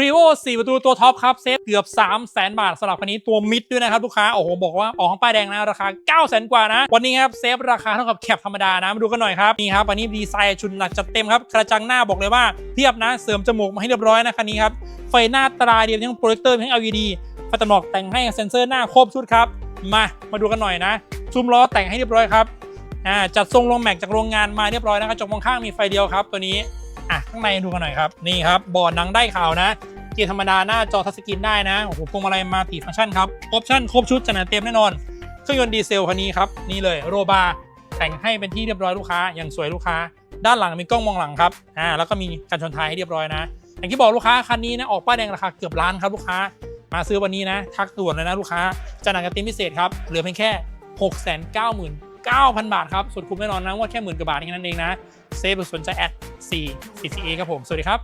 รีโว4ประตูตัวท็อปครับ เซฟเกือบ 3 0 0แสนบาทสำหรับคันนี้ตัวมิดด้วยนะครับลูกค้า โอ้โห บอกว่าออกข้างป้ายแดงนะ ราคา 9 0 0แสนกว่านะ วันนี้ครับ เซฟราคาเท่ากับแคปธรรมดานะ มาดูกันหน่อยครับ นี่ครับอันนี้ดีไซน์ชุดหนักจัดเต็มครับ กระจังหน้าบอกเลยว่าเทียบนะ เสริมจมูกมาให้เรียบร้อยนะคันนี้ครับ ไฟหน้าตราเดียวทั้งโปรเจคเตอร์ทั้ง LED ไฟตัดหมอกแต่งให้เซ็นเซอร์หน้าครบชุดครับมามาดูกันหน่อยนะซุ้มล้อแต่งให้เรียบร้อยครับอ่าจัดทรงลงแม็กจากโรงงานมาเรียบร้อยนะกระจกมองข้างมีไฟเดียวครับตัวนี้ อะข้างในดูกันหน่อยครับ นี่ครับบอร์ดหนังได้ข่าวนะ เกียร์ธรรมดาหน้าจอทัชสกรีนได้นะโอ้โหพวงมาลัยมาตีฟังก์ชันครับออปชั่นครบชุดจัดหนาเต็มแน่นอนเครื่องยนต์ดีเซลคันนี้ครับนี่เลยโรบาแต่งให้เป็นที่เรียบร้อยลูกค้าอย่างสวยลูกค้า ด้านหลังมีกล้องมองหลังครับอ่าแล้วก็มีการชนท้ายให้เรียบร้อยนะ อย่างที่บอกลูกค้าคันนี้นะออกป้ายแดงราคาเกือบล้านครับลูกค้า มาซื้อวันนี้นะ ทักด่วนเลยนะลูกค้าจัดหนักเต็มพิเศษครับเหลือเพียงแค่ 6 9 9 0 0 0 บาทครับ สุดคุ้มแน่นอนนะว่าแค่หมื่นกว่าบาทแค่นั้นเองนะเซฟหรือสนใจแอด4 CCA ครับผม สวัสดีครับ